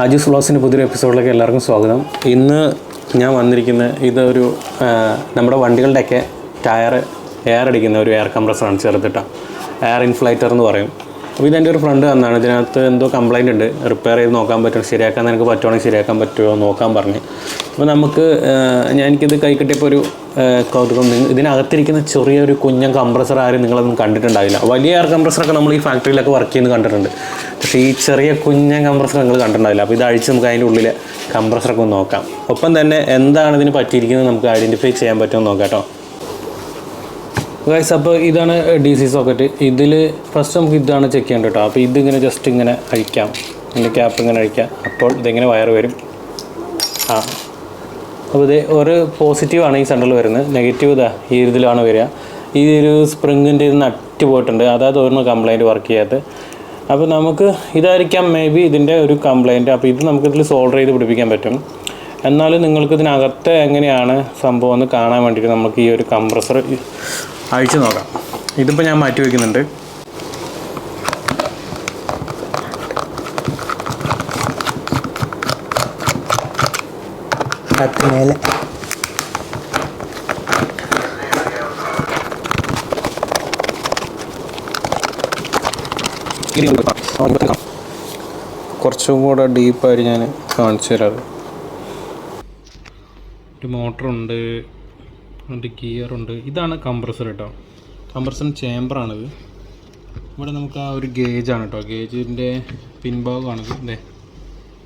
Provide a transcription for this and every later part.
അജുസ് വ്ളോസിന്റെ പുതിയൊരു എപ്പിസോഡിലേക്ക് എല്ലാവർക്കും സ്വാഗതം. ഇന്ന് ഞാൻ വന്നിരിക്കുന്ന ഇതൊരു നമ്മുടെ വണ്ടികളുടെയൊക്കെ ടയർ എയർ അടിക്കുന്ന ഒരു എയർ കംപ്രസറാണ് ചെറുതിട്ട. എയർ ഇൻഫ്ലൈറ്റർ എന്ന് പറയും. അപ്പോൾ ഇതെന്റെ ഒരു ഫ്രണ്ട് തന്നാണ്. ഇതിനകത്ത് എന്തോ കംപ്ലൈന്റ് ഉണ്ട്. റിപ്പയർ ചെയ്ത് നോക്കാൻ പറ്റുമോ? ശരിയാക്കാൻ നിനക്ക് പറ്റുവാണെങ്കിൽ ശരിയാക്കാൻ പറ്റുമോ നോക്കാൻ പറഞ്ഞ്. അപ്പോൾ നമുക്ക് ഞാൻ എനിക്കിത് കൈ കിട്ടിയപ്പോൾ ഒരു കൗതുകം. ഇതിനകത്തിരിക്കുന്ന ചെറിയൊരു കുഞ്ഞൻ കംപ്രസർ ആരും നിങ്ങളൊന്നും കണ്ടിട്ടുണ്ടാവില്ല. വലിയ എയർ കംപ്രസറൊക്കെ നമ്മൾ ഈ ഫാക്ടറിയിലൊക്കെ വർക്ക് ചെയ്യുന്നത് കണ്ടിട്ടുണ്ട്. പക്ഷേ ഈ ചെറിയ കുഞ്ഞൻ കംപ്രസർ നിങ്ങൾ കണ്ടിട്ടുണ്ടാവില്ല. അപ്പോൾ ഇത് അഴിച്ച് നമുക്ക് അതിന്റെ ഉള്ളിൽ കംപ്രസറൊക്കെ ഒന്ന് നോക്കാം. ഒപ്പം തന്നെ എന്താണ് ഇതിന് പറ്റിയിരിക്കുന്നത് നമുക്ക് ഐഡന്റിഫൈ ചെയ്യാൻ പറ്റുമെന്ന് നോക്കാം കേട്ടോ. ഗൈസ് അപ്പോൾ ഇതാണ് ഡി സി സോക്കറ്റ് ഇതിൽ ഫസ്റ്റ് നമുക്ക് ഇതാണ് ചെക്ക് ചെയ്യേണ്ടത് കേട്ടോ. അപ്പോൾ ഇതിങ്ങനെ ജസ്റ്റ് ഇങ്ങനെ അഴിക്കാം. ഇതിന്റെ ക്യാപ്പ് ഇങ്ങനെ അഴിക്കാം. അപ്പോൾ ഇതെങ്ങനെ വയർ വരും. ആ അപ്പോൾ ഇത് ഒരു പോസിറ്റീവാണ് ഈ സെന്ററിൽ വരുന്നത്. നെഗറ്റീവ് ഇതാ ഈ ഇതിലാണ് വരിക. ഈ ഒരു സ്പ്രിങ്ങിന്റെ ഇത് നട്ട് പോയിട്ടുണ്ട്. അതായത് ഒരു കംപ്ലൈന്റ് വർക്ക് ചെയ്യാത്ത അപ്പോൾ നമുക്ക് ഇതായിരിക്കാം മേ ബി ഇതിന്റെ ഒരു കംപ്ലൈന്റ് അപ്പോൾ ഇത് നമുക്ക് ഇതിൽ സോൾഡർ ചെയ്ത് പിടിപ്പിക്കാൻ പറ്റും. എന്നാലും നിങ്ങൾക്ക് ഇതിനകത്ത് എങ്ങനെയാണ് സംഭവം എന്ന് കാണാൻ വേണ്ടിയിട്ട് നമുക്ക് ഈ ഒരു കംപ്രസർ അഴിച്ചു നോക്കാം. ഇതിപ്പോൾ ഞാൻ മാറ്റി വയ്ക്കുന്നുണ്ട് പത്ത് മേലെ കുറച്ചും കൂടെ ഡീപ്പായിട്ട് ഞാൻ കാണിച്ചു തരാം. ഒരു മോട്ടറുണ്ട് ഒരു ഗിയറുണ്ട്. ഇതാണ് കംപ്രസർ കേട്ടോ. കംപ്രസർ ചേമ്പറാണിത്. ഇവിടെ നമുക്ക് ആ ഒരു ഗേജാണ് കേട്ടോ. ഗേജിന്റെ പിൻഭാഗമാണിത്. ഇതേ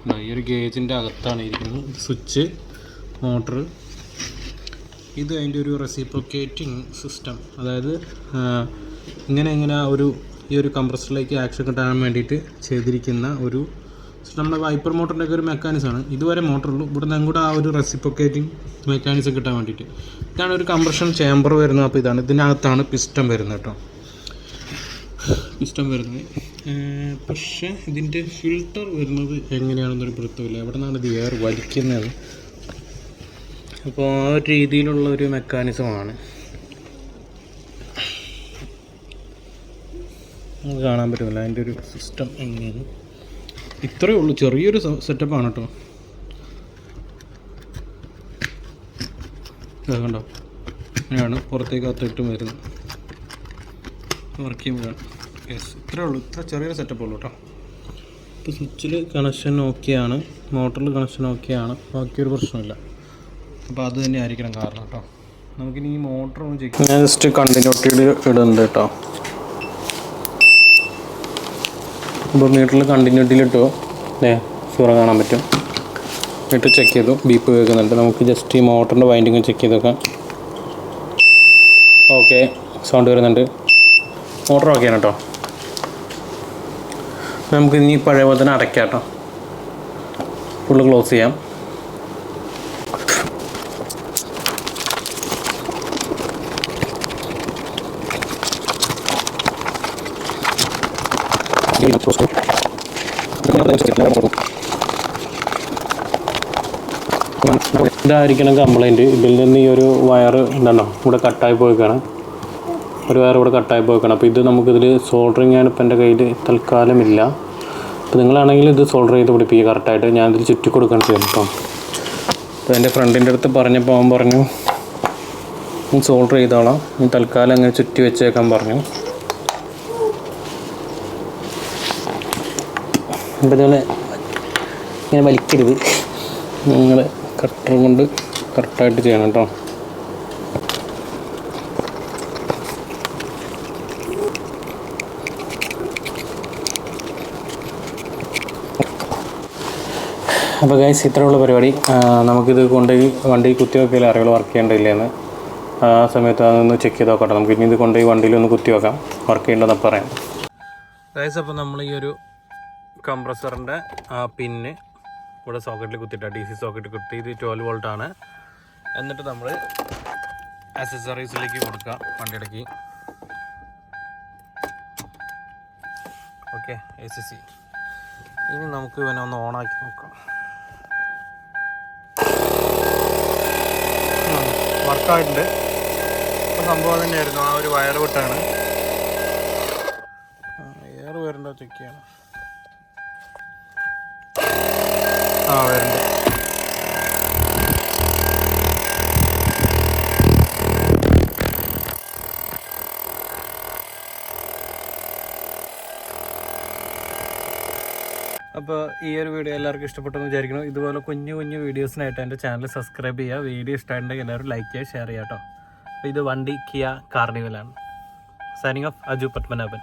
ദാ ഈ ഒരു ഗേജിന്റെ അകത്താണ് ഇരിക്കുന്നത്. സ്വിച്ച്. മോട്ടർ. ഇത് അതിന്റെ ഒരു റെസിപ്രോക്കേറ്റിംഗ് സിസ്റ്റം അതായത് ഇങ്ങനെ ഇങ്ങനെ ഒരു ഈ ഒരു കംപ്രസറിലേക്ക് ആക്ഷൻ കിട്ടാൻ വേണ്ടിയിട്ട് ചെയ്തിരിക്കുന്ന ഒരു നമ്മുടെ വൈപ്പർ മോട്ടറിന്റെ ഒക്കെ ഒരു മെക്കാനിസമാണ് ഇതുവരെ മോട്ടറുള്ളൂ ഇവിടെ നിന്ന് കൂടെ ആ ഒരു റെസിപ്രോക്കേറ്റിംഗ് മെക്കാനിസം കിട്ടാൻ വേണ്ടിയിട്ട്. ഇതാണ് ഒരു കംപ്രഷൻ ചേമ്പർ വരുന്നത്. അപ്പോൾ ഇതാണ്. ഇതിനകത്താണ് പിസ്റ്റം വരുന്നത് കേട്ടോ. പിസ്റ്റം വരുന്നത്. പക്ഷേ ഇതിന്റെ ഫിൽട്ടർ വരുന്നത് എങ്ങനെയാണെന്നൊരു പിടുത്തമില്ല. എവിടെ നിന്നാണ് ഇത് എയർ വലിക്കുന്നത്? അപ്പോൾ ആ ഒരു രീതിയിലുള്ള ഒരു മെക്കാനിസമാണ്. നമുക്ക് കാണാൻ പറ്റുമല്ലോ അതിന്റെ ഒരു സിസ്റ്റം എങ്ങനെയാണ്. ഇത്രയേ ഉള്ളൂ. ചെറിയൊരു സെറ്റപ്പാണ് കേട്ടോ. കണ്ടോ? അങ്ങനെയാണ് പുറത്തേക്ക് അത്തിട്ടും വരുന്നത്. വർക്ക് ചെയ്യുമ്പോഴാണ് യെസ് ഇത്രയേ ഉള്ളൂ. ഇത്ര ചെറിയൊരു സെറ്റപ്പ് ഉള്ളൂ കേട്ടോ. ഇപ്പോൾ സ്വിച്ചിൽ കണക്ഷൻ ഓക്കെയാണ് മോട്ടറിൽ കണക്ഷൻ ഓക്കെയാണ് ബാക്കിയൊരു പ്രശ്നമില്ല അപ്പോൾ അത് തന്നെ ആയിരിക്കണം കാരണം കേട്ടോ. നമുക്കിനി ഈ മോട്ടർ ഒന്ന് ചെക്ക് ഞാൻ ജസ്റ്റ് കണ്ടിന്യൂട്ടിയിൽ ഇടുന്നുണ്ട് കേട്ടോ ഇപ്പോൾ മീറ്ററിൽ കണ്ടിന്യൂട്ടിയിൽ ഇട്ടു. ഏ സൂറ കാണാൻ പറ്റും. മീറ്റർ ചെക്ക് ചെയ്തു. ബീപ്പ് കേൾക്കുന്നുണ്ട്. നമുക്ക് ജസ്റ്റ് ഈ മോട്ടറിന്റെ വൈൻഡിങ് ചെക്ക് ചെയ്ത് നോക്കാം. ഓക്കെ സൗണ്ട് വരുന്നുണ്ട്. മോട്ടർ ആണ് കേട്ടോ നമുക്ക് ഇനി പഴയ പോലെ തന്നെ അടയ്ക്കാം കേട്ടോ ഫുള്ള് ക്ലോസ് ചെയ്യാം. ഇതായിരിക്കണം കംപ്ലൈന്റ് ഇതിൽ നിന്ന് ഈ ഒരു വയർ ഉണ്ടല്ലോ ഇവിടെ കട്ടായി പോയിക്കാണ്. ഒരു വയർ ഇവിടെ കട്ടായി പോയിക്കാണ്. അപ്പോൾ ഇത് നമുക്കിതിൽ സോൾഡറിങ് ആണ് ഇപ്പം എന്റെ കയ്യിൽ തൽക്കാലം ഇല്ല അപ്പോൾ നിങ്ങളാണെങ്കിൽ ഇത് സോൾഡർ ചെയ്ത് പിടിപ്പിക്കുക കറക്റ്റായിട്ട് ഞാനിതിൽ ചുറ്റി കൊടുക്കണം ചെയ്യും കേട്ടോ. അപ്പോൾ എന്റെ ഫ്രണ്ടിന്റെ അടുത്ത് പറഞ്ഞപ്പോൾ അവൻ പറഞ്ഞു സോൾഡർ ചെയ്തോളാം. തൽക്കാലം അങ്ങനെ ചുറ്റി വെച്ചേക്കാൻ പറഞ്ഞു. അപ്പോൾ ഇതുപോലെ ഇങ്ങനെ വലിക്കരുത്. നിങ്ങൾ കട്ടർ കൊണ്ട് കറക്റ്റായിട്ട് ചെയ്യണം കേട്ടോ. അപ്പോൾ ഗൈസ് ഇത്രയുള്ള പരിപാടി. നമുക്കിത് കൊണ്ടുപോയി വണ്ടി കുത്തി വെക്കൽ അറിയാൻ വർക്ക് ചെയ്യേണ്ടില്ലെന്ന് ആ സമയത്ത് അതൊന്ന് ചെക്ക് ചെയ്ത് നോക്കട്ടെ. നമുക്ക് ഇനി ഇത് കൊണ്ടുപോയി വണ്ടിയിൽ ഒന്ന് കുത്തി വെക്കാം വർക്ക് ചെയ്യേണ്ടതെന്ന് പറയാം. ഗൈസ് അപ്പോൾ നമ്മൾ ഈ ഒരു കംപ്രസറിന്റെ ആ പിന്ന് ഇവിടെ സോക്കറ്റിൽ കുത്തിയിട്ട് ഡി സി സോക്കറ്റിൽ കുത്തി ഇത് ട്വൽവ് വോൾട്ട് ആണ്. എന്നിട്ട് നമ്മൾ അക്സസറീസിലേക്ക് കൊടുക്കുക വണ്ടിയിടയ്ക്ക്. ഓക്കെ എ സി സി ഇനി നമുക്ക് ഇവനെ ഒന്ന് ഓണാക്കി നോക്കാം. വർക്കായിട്ടുണ്ട്. ഇപ്പം സംഭവം തന്നെയായിരുന്നു ആ ഒരു വയർ വിട്ടാണ് എയർ വരുന്നുണ്ടോ ചെക്ക് ചെയ്യണം ആ അപ്പോൾ ഈ ഒരു വീഡിയോ എല്ലാവർക്കും ഇഷ്ടപ്പെട്ടെന്ന് വിചാരിക്കണം ഇതുപോലെ കുഞ്ഞു കുഞ്ഞു വീഡിയോസിനായിട്ട് എന്റെ ചാനൽ സബ്സ്ക്രൈബ് ചെയ്യുക. വീഡിയോ ഇഷ്ടമായിട്ടുണ്ടെങ്കിൽ എല്ലാവരും ലൈക്ക് ചെയ്യുക ഷെയർ ചെയ്യാം കേട്ടോ. അപ്പോൾ ഇത് വണ്ടി കിയ കാർണിവലാണ് സൈനിങ് ഓഫ് അജു പത്മനാഭൻ